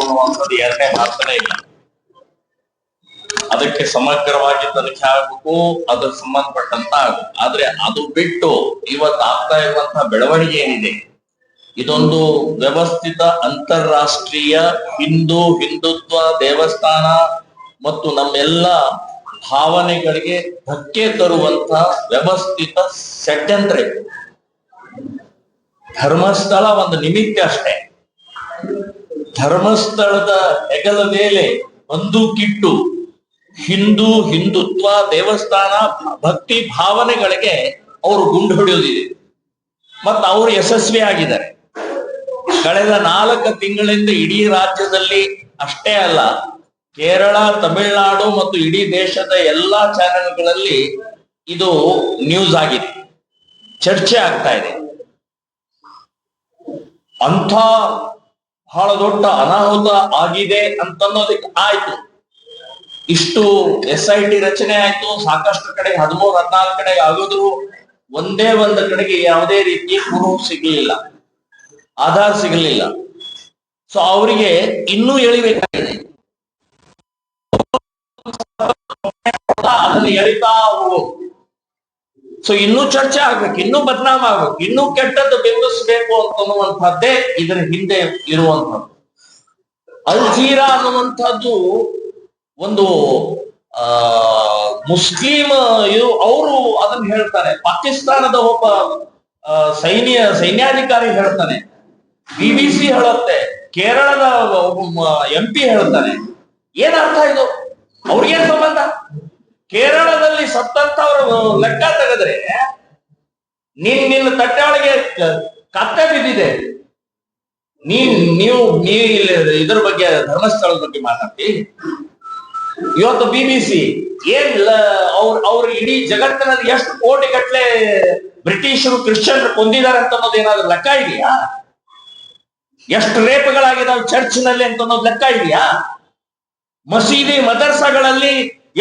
ಅನ್ನುವಂಥದ್ದು ಎರಡನೇ ಮಾತನೇ ಇಲ್ಲ ಅದಕ್ಕೆ ಸಮಗ್ರವಾಗಿ ತನಿಖೆ ಆಗಬೇಕು ಅದಕ್ಕೆ ಸಂಬಂಧಪಟ್ಟಂತ ಆಗ್ಬೇಕು. ಆದ್ರೆ ಅದು ಬಿಟ್ಟು ಇವತ್ತು ಆಗ್ತಾ ಇರುವಂತಹ ಬೆಳವಣಿಗೆ ಏನಿದೆ? ಇದೊಂದು ವ್ಯವಸ್ಥಿತ ಅಂತಾರಾಷ್ಟ್ರೀಯ ಹಿಂದೂ ಹಿಂದುತ್ವ ದೇವಸ್ಥಾನ ಮತ್ತು ನಮ್ಮೆಲ್ಲ ಭಾವನೆಗಳಿಗೆ ಧಕ್ಕೆ ತರುವಂತ ವ್ಯವಸ್ಥಿತ ಷಡ್ಯಂತ್ರ. ಧರ್ಮಸ್ಥಳ ಒಂದು ನಿಮಿತ್ತ ಅಷ್ಟೇ. ಧರ್ಮಸ್ಥಳದ ಹೆಗಲ ಮೇಲೆ ಬಂದೂಕಿಟ್ಟು ಹಿಂದೂ ಹಿಂದುತ್ವ ದೇವಸ್ಥಾನ ಭಕ್ತಿ ಭಾವನೆಗಳಿಗೆ ಅವರು ಗುಂಡು ಹೊಡೆಯೋದಿದೆ. ಮತ್ತ ಅವರು ಯಶಸ್ವಿ ಆಗಿದ್ದಾರೆ. ಕಳೆದ ನಾಲ್ಕು ತಿಂಗಳಿಂದ ಇಡೀ ರಾಜ್ಯದಲ್ಲಿ ಅಷ್ಟೇ ಅಲ್ಲ, ಕೇರಳ, ತಮಿಳುನಾಡು ಮತ್ತು ಇಡೀ ದೇಶದ ಎಲ್ಲಾ ಚಾನೆಲ್ಗಳಲ್ಲಿ ಇದು ನ್ಯೂಸ್ ಆಗಿದೆ. ಚರ್ಚೆ ಆಗ್ತಾ ಇದೆ. ಅಂಥ ಬಹಳ ದೊಡ್ಡ ಅನಾಹುತ ಆಗಿದೆ ಅಂತನ್ನೋದಕ್ಕೆ ಆಯ್ತು. ಇಷ್ಟು ಎಸ್ ಐ ಟಿ ರಚನೆ ಆಯ್ತು, ಸಾಕಷ್ಟು ಕಡೆ ಹದಿಮೂರು, ಹದಿನಾಲ್ಕು ಕಡೆ ಆಗಿದ್ರು, ಒಂದೇ ಒಂದು ಕಡೆಗೆ ಯಾವುದೇ ರೀತಿ ಪ್ರೂಫ್ ಸಿಗಲಿಲ್ಲ, ಆಧಾರ್ ಸಿಗಲಿಲ್ಲ. ಸೊ ಅವರಿಗೆ ಇನ್ನೂ ಎಳಿಬೇಕಾಗಿದೆ. ಅದನ್ನು ಎಳಿತಾ ಹೋಗೋದು ಸೊ ಇನ್ನೂ ಚರ್ಚೆ ಆಗ್ಬೇಕು, ಇನ್ನೂ ಬದನಾಮ ಆಗ್ಬೇಕು, ಇನ್ನೂ ಕೆಟ್ಟದ್ದು ಬಿಂಬಿಸ್ಬೇಕು ಅಂತನ್ನುವಂಥದ್ದೇ ಇದರ ಹಿಂದೆ ಇರುವಂತದ್ದು ಅಲ್ಜೀರಾ ಅನ್ನುವಂಥದ್ದು ಒಂದು, ಆ ಮುಸ್ಲಿಂ ಇವು ಅವರು ಅದನ್ನ ಹೇಳ್ತಾರೆ. ಪಾಕಿಸ್ತಾನದ ಒಬ್ಬ ಸೈನ್ಯ, ಸೈನ್ಯಾಧಿಕಾರಿ ಹೇಳ್ತಾನೆ. ಬಿಬಿಸಿ ಹೇಳುತ್ತೆ, ಕೇರಳದ ಎಂ ಪಿ ಹೇಳ್ತಾನೆ. ಏನರ್ಥ ಇದು? ಅವ್ರಿಗೇನ್ ಸಂಬಂಧ? ಕೇರಳದಲ್ಲಿ ಸತ್ತಂತವ್ರ ಲೆಕ್ಕ ತೆಗೆದ್ರೆ ನಿನ್ ನಿನ್ನ ತಟ್ಟೆಯೊಳಗೆ ಕತ್ತೆ ಬಿದ್ದಿದೆ. ನೀನ್ ನೀವು ನೀ ಇಲ್ಲಿ ಇದ್ರ ಬಗ್ಗೆ, ಧರ್ಮಸ್ಥಳದ ಬಗ್ಗೆ ಮಾತಾಡ್ತಿ? ಇವತ್ತು ಬಿ ಬಿ ಸಿ ಏನ್ ಅವ್ರ ಅವ್ರ ಇಡೀ ಜಗತ್ತಿನಲ್ಲಿ ಎಷ್ಟು ಕೋಟಿ ಗಟ್ಲೆ ಬ್ರಿಟಿಷರು, ಕ್ರಿಶ್ಚಿಯನ್ರು ಕೊಂದಿದ್ದಾರೆ ಅಂತ ಅನ್ನೋದು ಏನಾದ್ರು ಲೆಕ್ಕ ಇದೆಯಾ? ಎಷ್ಟು ಚರ್ಚ್ನಲ್ಲಿ ಅಂತ ಅನ್ನೋದು ಲೆಕ್ಕ ಇದೆಯಾ? ಮಸೀದಿ, ಮದರ್ಸಗಳಲ್ಲಿ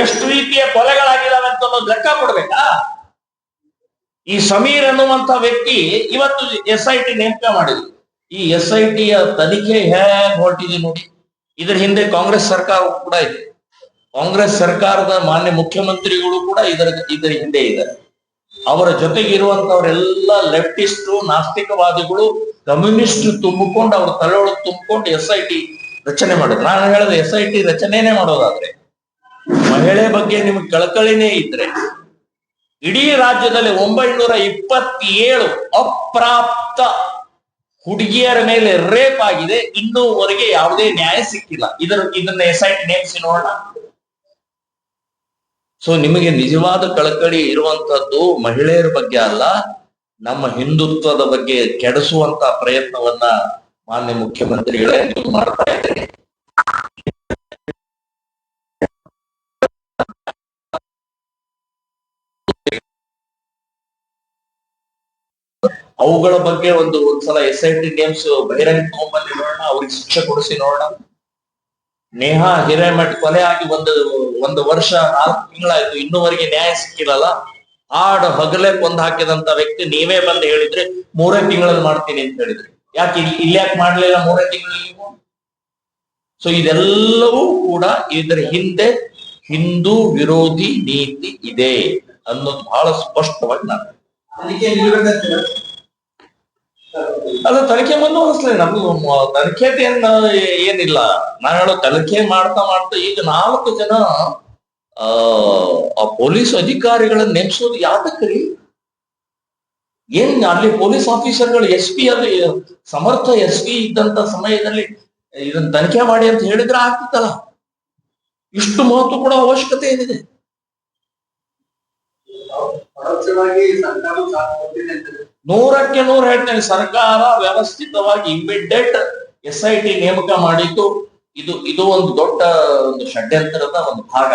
ಎಷ್ಟು ರೀತಿಯ ಕೊಲೆಗಳಾಗಿದ್ದಾವೆ ಅಂತ ಅನ್ನೋದು ಲೆಕ್ಕ ಕೊಡ್ಬೇಕಾ? ಈ ಸಮೀರ್ ಅನ್ನುವಂತ ವ್ಯಕ್ತಿ ಇವತ್ತು ಎಸ್ ಐ ಟಿ ನೇಮಕ ಮಾಡಿದ್ರು. ಈ ಎಸ್ ಐ ಟಿಯ ತನಿಖೆ ಹೇಗ್ ಹೊರಟಿದೆ ನೋಡಿ. ಇದರ ಹಿಂದೆ ಕಾಂಗ್ರೆಸ್ ಸರ್ಕಾರ ಕೂಡ ಇದೆ. ಕಾಂಗ್ರೆಸ್ ಸರ್ಕಾರದ ಮಾನ್ಯ ಮುಖ್ಯಮಂತ್ರಿಗಳು ಕೂಡ ಇದರ ಇದರ ಹಿಂದೆ ಇದ್ದಾರೆ. ಅವರ ಜೊತೆಗೆ ಇರುವಂತವರೆಲ್ಲ ಲೆಫ್ಟಿಸ್ಟು, ನಾಸ್ತಿಕವಾದಿಗಳು, ಕಮ್ಯುನಿಸ್ಟ್ ತುಂಬಿಕೊಂಡು ಅವ್ರ ತಲೆಯೊಳಗೆ ತುಂಬಿಕೊಂಡು ಎಸ್ ಐ ಟಿ ರಚನೆ ಮಾಡಿದ್ರು. ನಾನು ಹೇಳಿದ್ರೆ ಎಸ್ ಐ ಟಿ ರಚನೆನೇ ಮಾಡೋದಾದ್ರೆ ಮಹಿಳೆ ಬಗ್ಗೆ ನಿಮ್ಗೆ ಕಳಕಳಿನೇ ಇದ್ರೆ ಇಡೀ ರಾಜ್ಯದಲ್ಲಿ ಒಂಬೈನೂರ ಇಪ್ಪತ್ತೇಳು ಅಪ್ರಾಪ್ತ ಹುಡುಗಿಯರ ಮೇಲೆ ರೇಪ್ ಆಗಿದೆ. ಇನ್ನೂವರೆಗೆ ಯಾವುದೇ ನ್ಯಾಯ ಸಿಕ್ಕಿಲ್ಲ. ಇದರ ಇದನ್ನ ಎಸೈಟ್ ನೇಮಿಸಿ ನೋಡೋಣ. ಸೊ ನಿಮಗೆ ನಿಜವಾದ ಕಳಕಳಿ ಇರುವಂತದ್ದು ಮಹಿಳೆಯರ ಬಗ್ಗೆ ಅಲ್ಲ, ನಮ್ಮ ಹಿಂದುತ್ವದ ಬಗ್ಗೆ ಕೆಡಿಸುವಂತ ಪ್ರಯತ್ನವನ್ನ ಮಾನ್ಯ ಮುಖ್ಯಮಂತ್ರಿಗಳೇ ನೀವು ಮಾಡ್ತಾ ಇದ್ದೀರಿ. ಅವುಗಳ ಬಗ್ಗೆ ಒಂದು ಒಂದ್ಸಲ ಎಸ್ ಐ ಟಿ ಗೇಮ್ಸ್ ಬಹಿರಂಗ ತಗೊಂಡ್ಬಂದು ನೋಡೋಣ, ಅವ್ರಿಗೆ ಶಿಕ್ಷೆ ಕೊಡಿಸಿ ನೋಡೋಣ. ನೇಹಾ ಹಿರೇಮಠ್ ಕೊಲೆ ಆಗಿ ಒಂದು ಒಂದು ವರ್ಷ ನಾಲ್ಕು ತಿಂಗಳಾಯ್ತು, ಇನ್ನೂವರೆಗೆ ನ್ಯಾಯ ಸಿಕ್ಕಿರಲ್ಲ. ಆಡು ಹಗಲೆ ಕೊಂದು ಹಾಕಿದಂತ ವ್ಯಕ್ತಿ ನೀವೇ ಬಂದು ಹೇಳಿದ್ರೆ ಮೂರೇ ತಿಂಗಳಲ್ಲಿ ಮಾಡ್ತೀನಿ ಅಂತ ಹೇಳಿದ್ರಿ. ಯಾಕೆ ಇಲ್ಲಿ ಯಾಕೆ ಮಾಡ್ಲಿಲ್ಲ ಮೂರೇ ತಿಂಗಳಲ್ಲಿ ನೀವು? ಸೊ ಇದೆಲ್ಲವೂ ಕೂಡ ಇದರ ಹಿಂದೆ ಹಿಂದೂ ವಿರೋಧಿ ನೀತಿ ಇದೆ ಅನ್ನೋದು ಬಹಳ ಸ್ಪಷ್ಟವಾಗಿ ನಾನು ಅಲ್ಲ ತನಿಖೆ ಮುಂದುವರಿಸ್ಲಿ ನಮ್ದು ತನಿಖೆ ಏನಿಲ್ಲ. ನಾನು ಹೇಳೋ ತನಿಖೆ ಮಾಡ್ತಾ ಮಾಡ್ತಾ ಈಗ ನಾಲ್ಕು ಜನ, ಆ ಪೊಲೀಸ್ ಅಧಿಕಾರಿಗಳನ್ನ ನೇಮಿಸೋದು ಯಾತಕ್ರಿ ಏನ್ ಅಲ್ಲಿ ಪೊಲೀಸ್ ಆಫೀಸರ್ಗಳು ಎಸ್ ಪಿ ಅಲ್ಲಿ, ಸಮರ್ಥ ಎಸ್ ಪಿ ಇದ್ದಂತ ಸಮಯದಲ್ಲಿ ಇದನ್ನ ತನಿಖೆ ಮಾಡಿ ಅಂತ ಹೇಳಿದ್ರೆ ಆಗ್ತಿತ್ತಲ್ಲ? ಇಷ್ಟು ಮಹತ್ವ ಕೂಡ ಅವಶ್ಯಕತೆ ಏನಿದೆ? ಪರೋಕ್ಷವಾಗಿ ಸರ್ಕಾರ ನೂರಕ್ಕೆ ನೂರು ಹೇಳ್ತೇನೆ, ಸರ್ಕಾರ ವ್ಯವಸ್ಥಿತವಾಗಿ ಇಮಿಡಿಯೇಟ್ ಎಸ್ ಐ ಟಿ ನೇಮಕ ಮಾಡಿದ್ದು, ಇದು ಇದು ಒಂದು ದೊಡ್ಡ ಒಂದು ಷಡ್ಯಂತ್ರದ ಒಂದು ಭಾಗ